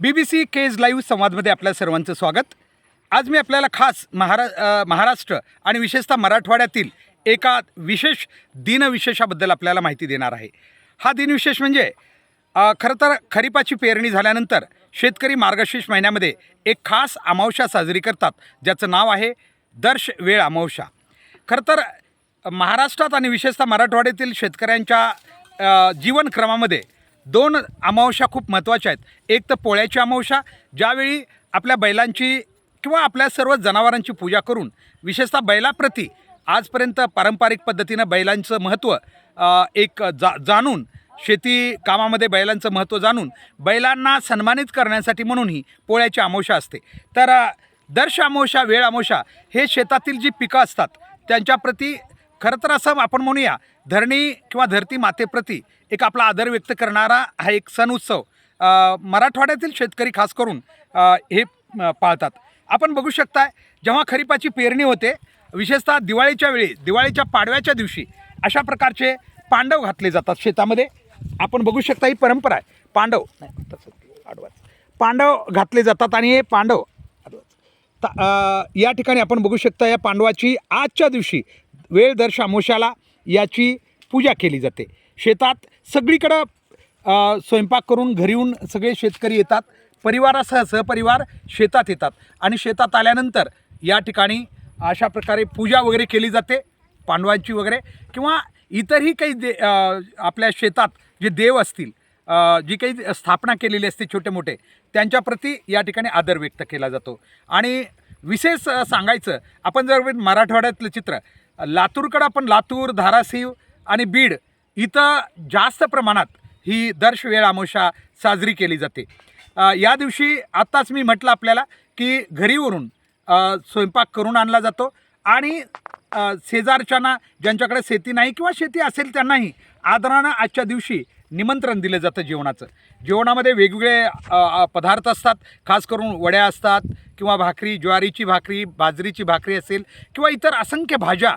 B B C Kej live संवादमध्ये आपल्या सर्वांचं स्वागत. आज मी आपल्याला खास महारा महाराष्ट्र आणि विशेषतः मराठवाड्यातील एका विशेष दिनविशेषाबद्दल आपल्याला माहिती देणार आहे. हा दिनविशेष म्हणजे खरं तर खरीपाची पेरणी झाल्यानंतर शेतकरी मार्गशीर्ष महिन्यामध्ये एक खास अमावस्या साजरी करतात ज्याचं नाव आहे दर्श वेळ अमावस्या. खरं तर महाराष्ट्रात आणि विशेषतः मराठवाड्यातील शेतकऱ्यांच्या जीवनक्रमामध्ये दोन अमावस्या खूप महत्त्वाच्या आहेत. एक तर पोळ्याची अमावस्या ज्यावेळी आपल्या बैलांची किंवा आपल्या सर्व जनावरांची पूजा करून विशेषतः बैलाप्रती आजपर्यंत पारंपरिक पद्धतीनं बैलांचं महत्त्व एक जा जाणून शेती कामामध्ये बैलांचं महत्त्व जाणून बैलांना सन्मानित करण्यासाठी म्हणून ही पोळ्याची अमावशा असते. तर दर्श अमावस्या वेळ अमावस्या हे शेतातील जी पिकं असतात त्यांच्याप्रती खरं तर असं आपण म्हणूया धरणी किंवा धरती मातेप्रती एक आपला आदर व्यक्त करणारा हा एक सण उत्सव मराठवाड्यातील शेतकरी खास करून हे पाळतात. आपण बघू शकताय जेव्हा खरीपाची पेरणी होते विशेषतः दिवाळीच्या वेळी दिवाळीच्या पाडव्याच्या दिवशी अशा प्रकारचे पांडव घातले जातात शेतामध्ये. आपण बघू शकता ही परंपरा आहे पांडव नाही तसं आडवाच पांडव घातले जातात आणि हे पांडव या ठिकाणी आपण बघू शकता या पांडवाची आजच्या दिवशी वेळ दर शामोशाला याची पूजा केली जाते. शेतात सगळीकडं स्वयंपाक करून घरी येऊन सगळे शेतकरी येतात. परिवारासह सहपरिवार शेतात येतात. आणि शेतात आल्यानंतर या ठिकाणी अशा प्रकारे पूजा वगैरे केली जाते पांडवांची वगैरे. किंवा इतरही काही दे आपल्या शेतात जे देव असतील जी काही स्थापना केलेली असते छोटे मोठे त्यांच्याप्रती या ठिकाणी आदर व्यक्त केला जातो. आणि विशेष सांगायचं आपण जर मराठवाड्यातलं चित्र लातूरकडं आपण लातूर धाराशिव आणि बीड इथं जास्त प्रमाणात ही दर्शवेळ आमोशा साजरी केली जाते. या दिवशी आत्ताच मी म्हटलं आपल्याला की घरीवरून स्वयंपाक करून आणला जातो आणि शेजारच्यांना ज्यांच्याकडे शेती नाही किंवा शेती असेल त्यांनाही आदरानं आजच्या दिवशी निमंत्रण दिलं जातं जेवणाचं. जेवणामध्ये वेगवेगळे पदार्थ असतात खास करून वड्या असतात किंवा भाकरी ज्वारीची भाकरी बाजरीची भाकरी असेल किंवा इतर असंख्य भाज्या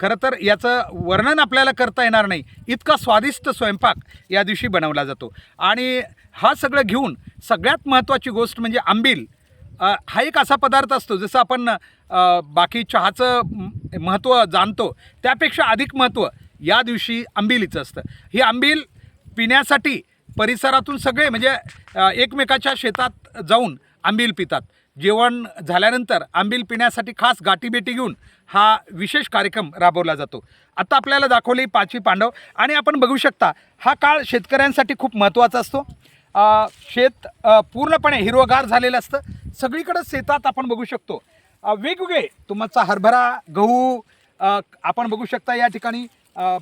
खरं तर याचं वर्णन आपल्याला करता येणार नाही. इतका स्वादिष्ट स्वयंपाक या दिवशी बनवला जातो. आणि हा सगळं घेऊन सगळ्यात महत्त्वाची गोष्ट म्हणजे आंबील. हा एक असा पदार्थ असतो जसं आपण बाकी चहाचं महत्त्व जाणतो त्यापेक्षा अधिक महत्त्व या दिवशी आंबिलीचं असतं. ही आंबील पिण्यासाठी परिसरातून सगळे म्हणजे एकमेकाच्या शेतात जाऊन आंबील पितात. जेवण झाल्यानंतर आंबील पिण्यासाठी खास गाठीबेटी घेऊन हा विशेष कार्यक्रम राबवला जातो. आता आपल्याला दाखवले पाचवी पांडव आणि आपण बघू शकता हा काळ शेतकऱ्यांसाठी खूप महत्त्वाचा असतो. शेत पूर्णपणे हिरवगार झालेलं असतं. सगळीकडं शेतात आपण बघू शकतो. वेगवेगळे तुमचा हरभरा गहू आपण बघू शकता या ठिकाणी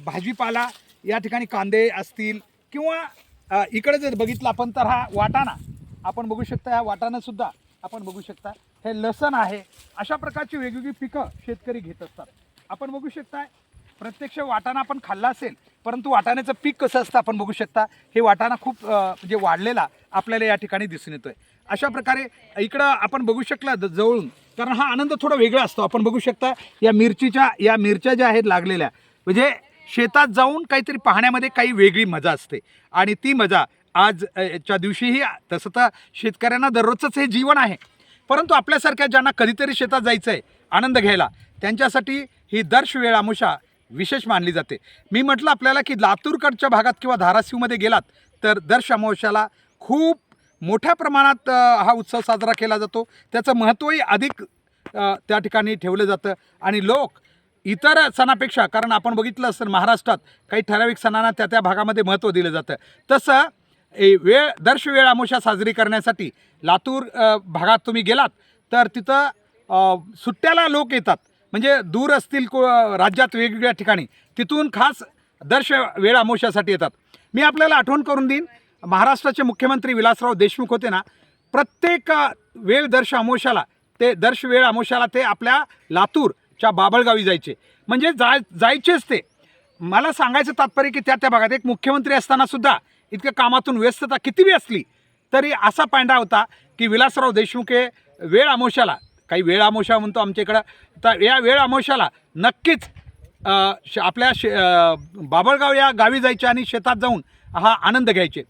भाजीपाला या ठिकाणी कांदे असतील किंवा इकडे जर बघितलं आपण तर हा वाटाणा. आपण बघू शकता ह्या वाटाणासुद्धा आपण बघू शकता. हे लसण आहे. अशा प्रकारची वेगवेगळी पिकं शेतकरी घेत असतात. आपण बघू शकता प्रत्यक्ष वाटाणा आपण खाल्ला असेल परंतु वाटाण्याचं पीक कसं असतं आपण बघू शकता. हे वाटाणा खूप म्हणजे वाढलेला आपल्याला या ठिकाणी दिसून येतोय. अशा प्रकारे इकडं आपण बघू शकला द- जवळून कारण हा आनंद थोडा वेगळा असतो. आपण बघू शकता या मिरचीच्या या मिरच्या ज्या आहेत लागलेल्या म्हणजे शेतात जाऊन काहीतरी पाहण्यामध्ये काही वेगळी मजा असते. आणि ती मजा आज दिवशीही तसं तर शेतकऱ्यांना दररोजचंच हे जीवन आहे. परंतु आपल्यासारख्या ज्यांना कधीतरी शेतात जायचं आहे आनंद घ्यायला त्यांच्यासाठी ही दर्श वेळ आमुषा विशेष मानली जाते. मी म्हटलं आपल्याला की लातूरकडच्या भागात किंवा धाराशिवमध्ये गेलात तर दर्श अमावश्याला खूप मोठ्या प्रमाणात हा उत्सव साजरा केला जातो. त्याचं महत्त्वही अधिक त्या ठिकाणी ठेवलं जातं. आणि लोक इतर सणापेक्षा कारण आपण बघितलं असतं महाराष्ट्रात काही ठराविक सणांना त्या त्या भागामध्ये महत्त्व दिलं जातं. तसं वेळ दर्श वेळ आमोशा साजरी करण्यासाठी लातूर भागात तुम्ही गेलात तर तिथं सुट्ट्याला लोक येतात. म्हणजे दूर असतील को राज्यात वेगवेगळ्या ठिकाणी तिथून खास दर्श वेळ आमोशासाठी येतात. मी आपल्याला आठवण करून देईन महाराष्ट्राचे मुख्यमंत्री विलासराव देशमुख होते ना प्रत्येक वेळ दर्श अमावस्याला ते दर्श वेळ अमावस्याला ते आपल्या लातूरच्या बाबळगावी जायचे. म्हणजे जाय जायचेच ते. मला सांगायचं तात्पर्य की त्या त्या भागात एक मुख्यमंत्री असताना सुद्धा इतक्या कामातून व्यस्तता किती बी असली तरी असा पांडा होता की विलासराव देशमुख हे वेळ आमोशाला काही वेळ आमोशा म्हणतो आमच्या इकडं तर या वेळ आमोशाला नक्कीच श- आपल्या शे बाबळगाव या गावी जायचे आणि शेतात जाऊन हा आनंद घ्यायचे.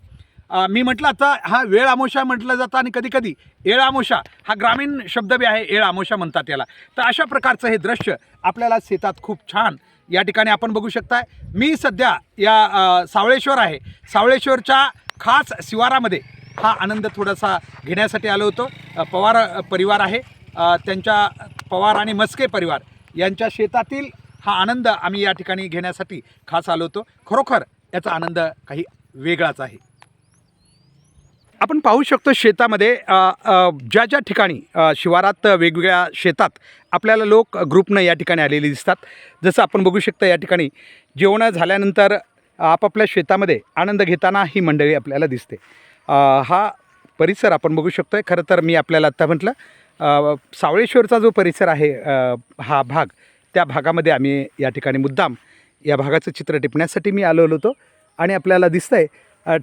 मी म्हटलं आता हा वेळ आमोशा म्हटलं जातं आणि कधी कधी येळ आमोशा हा ग्रामीण शब्द बी आहे एळ आमोशा म्हणतात याला. तर अशा प्रकारचं हे दृश्य आपल्याला शेतात खूप छान या ठिकाणी आपण बघू शकताय. मी सध्या या सावळेश्वर आहे. सावळेश्वरच्या खास शिवारामध्ये हा आनंद थोडासा घेण्यासाठी आलो होतो. पवार परिवार आहे. त्यांच्या पवार आणि मस्के परिवार यांच्या शेतातील हा आनंद आम्ही या ठिकाणी घेण्यासाठी खास आलो होतो. खरोखर याचा आनंद काही वेगळाच आहे. आपण पाहू शकतो शेतामध्ये ज्या ज्या ठिकाणी शिवारात वेगवेगळ्या शेतात आपल्याला लोक ग्रुपनं या ठिकाणी आलेले दिसतात. जसं आपण बघू शकता या ठिकाणी जेवणं झाल्यानंतर आपापल्या शेतामध्ये आनंद घेताना ही मंडळी आपल्याला दिसते. हा परिसर आपण बघू शकतो आहे खरं तर मी आपल्याला आत्ता म्हटलं सावळेश्वरचा जो परिसर आहे हा भाग त्या भागामध्ये आम्ही या ठिकाणी मुद्दाम या भागाचं चित्र टिपण्यासाठी मी आलेलो होतो आणि आपल्याला दिसतं आहे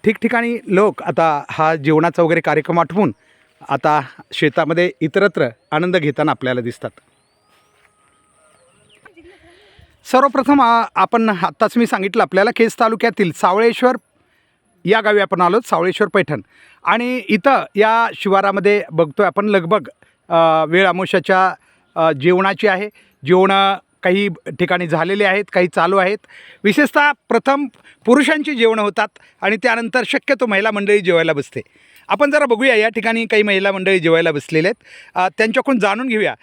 ठिकठिकाणी लोक आता हा जेवणाचा वगैरे कार्यक्रम आठवून आता शेतामध्ये इतरत्र आनंद घेताना आपल्याला दिसतात. सर्वप्रथम आपण आत्ताच मी सांगितलं आपल्याला केस तालुक्यातील सावळेश्वर या गावी आपण आलो सावळेश्वर पैठण. आणि इथं या शिवारामध्ये बघतोय आपण लगभग वेळ आमोशाच्या जेवणाची आहे. जेवणं काही ठिकाणी झालेले आहेत काही चालू आहेत. विशेषतः प्रथम पुरुषांची जेवणं होतात आणि त्यानंतर शक्यतो महिला मंडळी जेवायला बसते. आपण जरा बघूया या ठिकाणी काही महिला मंडळी जेवायला बसलेले आहेत. त्यांच्याकडून जाणून घेऊया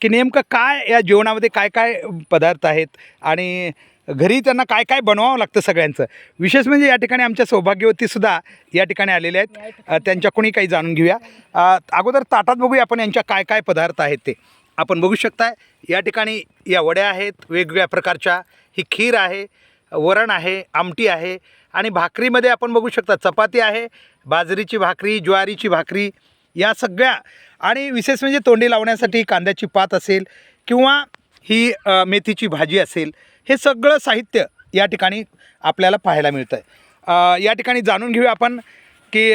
की नेमकं काय या जेवणामध्ये काय काय पदार्थ आहेत आणि घरी त्यांना काय काय बनवावं लागतं सगळ्यांचं. विशेष म्हणजे या ठिकाणी आमच्या सौभाग्यवतीसुद्धा या ठिकाणी आलेल्या आहेत. त्यांच्याकडूनही काही जाणून घेऊया. अगोदर ताटात बघूया आपण यांच्या काय काय पदार्थ आहेत ते. आपण बघू शकताय या ठिकाणी या वड्या आहेत वेगवेगळ्या प्रकारच्या. ही खीर आहे वरण आहे आमटी आहे आणि भाकरीमध्ये आपण बघू शकता चपाती आहे बाजरीची भाकरी ज्वारीची भाकरी या सगळ्या. आणि विशेष म्हणजे तोंडी लावण्यासाठी कांद्याची पात असेल किंवा ही मेथीची भाजी असेल हे सगळं साहित्य या ठिकाणी आपल्याला पाहायला मिळतं आहे या ठिकाणी जाणून घेऊया आपण की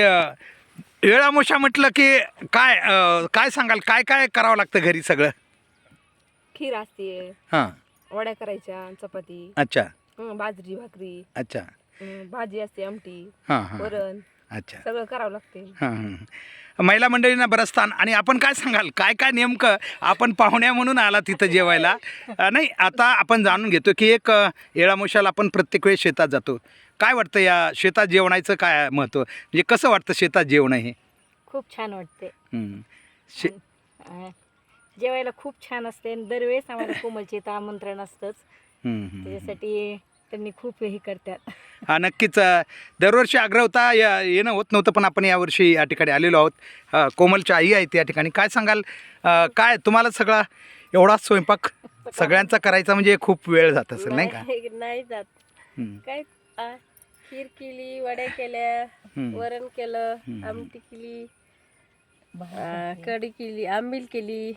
वेळामोशा म्हटलं की काय अ, काय सांगाल? काय काय करावं लागतं घरी सगळं? खीर असते. हां. वड्या करायच्या चपाती. अच्छा. हं, बाजरी भाकरी. अच्छा. हं, भाजी असते आमटी. हां हां. वरण. अच्छा. सगळं करावं लागते. हां हां. महिला मंडळींना बरं स्थान. आणि आपण काय सांगाल? काय काय नेमकं आपण पाहुण्या म्हणून आला तिथं जेवायला? अ, नाही आता आपण जाणून घेतो की एक अ, येळामोशाला आपण प्रत्येक वेळेस शेतात जातो. काय वाटतं या शेतात जेवणाचं काय महत्त्व म्हणजे कसं वाटतं शेतात जेवण हे? खूप छान वाटते. शे अं, जेवायला खूप छान असते आणि दरवेळेस आम्हाला कोमलचे इथं आमंत्रण असतंच. त्याच्यासाठी त्यांनी खूप हे करतात. हा नक्कीच अ, दरवर्षी आग्रह होता या येणं होत नव्हतं पण आपण यावर्षी या ठिकाणी आलेलो आहोत. अ, कोमलच्या आई आहेत या ठिकाणी. काय सांगाल? अ, काय तुम्हाला सगळा एवढा स्वयंपाक सगळ्यांचा करायचा म्हणजे खूप वेळ जात असेल नाही का? नाही जात. काय आ, खीर केली वड्या केल्या. वरण केलं. आमटी केली आ, कढी केली आंबील केली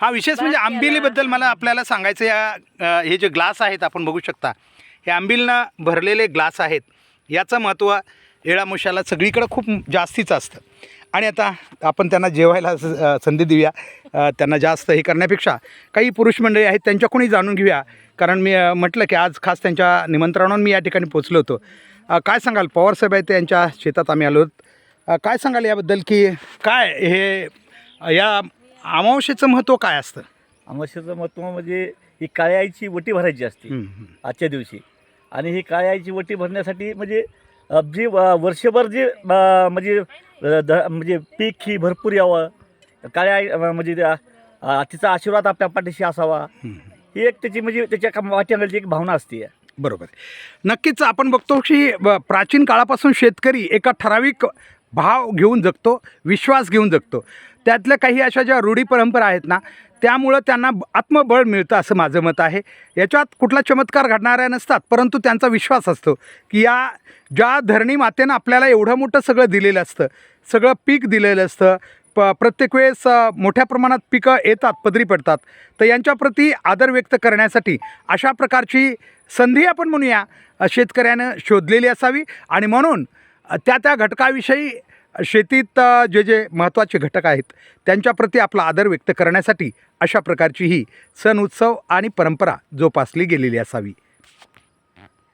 हा विशेष म्हणजे. आंबिलीबद्दल मला आपल्याला सांगायचं या अ, हे जे ग्लास आहेत आपण बघू शकता हे आंबिलनं भरलेले ग्लास आहेत याचं महत्त्व येळामुशाला सगळीकडं खूप जास्तीच असतं आणि आता आपण त्यांना जेवायला संधी देऊया. त्यांना जास्त हे करण्यापेक्षा काही पुरुष मंडळी आहेत त्यांच्याकडूनही जाणून घेऊया. कारण मी म्हटलं की आज खास त्यांच्या निमंत्रणावर मी या ठिकाणी पोचलो होतो. काय सांगाल? पवारसाहेब आहेत यांच्या शेतात आम्ही आलो काय सांगाल याबद्दल की काय हे या अमावस्येचं महत्त्व काय असतं? अमावस्येचं महत्त्व म्हणजे ही काळ्या आईची वटी भरायची असते. आजच्या दिवशी. आणि ही काळ्या आईची वटी भरण्यासाठी म्हणजे जी वर्षभर जे म्हणजे ध- म्हणजे पीक ही भरपूर यावं. काळ्या म्हणजे तिचा आशीर्वाद आपल्या पाठीशी असावा. हं. एक त्याची म्हणजे त्याच्या वाट्याकडची एक भावना असते. बरोबर नक्कीच आपण बघतो की प्राचीन काळापासून शेतकरी एका ठराविक भाव घेऊन जगतो विश्वास घेऊन जगतो. त्यातल्या काही अशा ज्या रूढी परंपरा आहेत ना त्यामुळं त्यांना आत्मबळ मिळतं असं माझं मत आहे. याच्यात कुठला चमत्कार घडणाऱ्या नसतात परंतु त्यांचा विश्वास असतो की या ज्या धरणी मातेनं आपल्याला एवढं मोठं सगळं दिलेलं असतं सगळं पीक दिलेलं असतं प प्रत्येक वेळेस मोठ्या प्रमाणात पिकं येतात पदरी पडतात तर यांच्याप्रती आदर व्यक्त करण्यासाठी अशा प्रकारची संधी आपण म्हणूया शेतकऱ्यानं शोधलेली असावी आणि म्हणून त्या त्या घटकाविषयी शेतीत जे जे महत्त्वाचे घटक आहेत त्यांच्याप्रती आपला आदर व्यक्त करण्यासाठी अशा प्रकारची ही सण उत्सव आणि परंपरा जोपासली गेलेली असावी.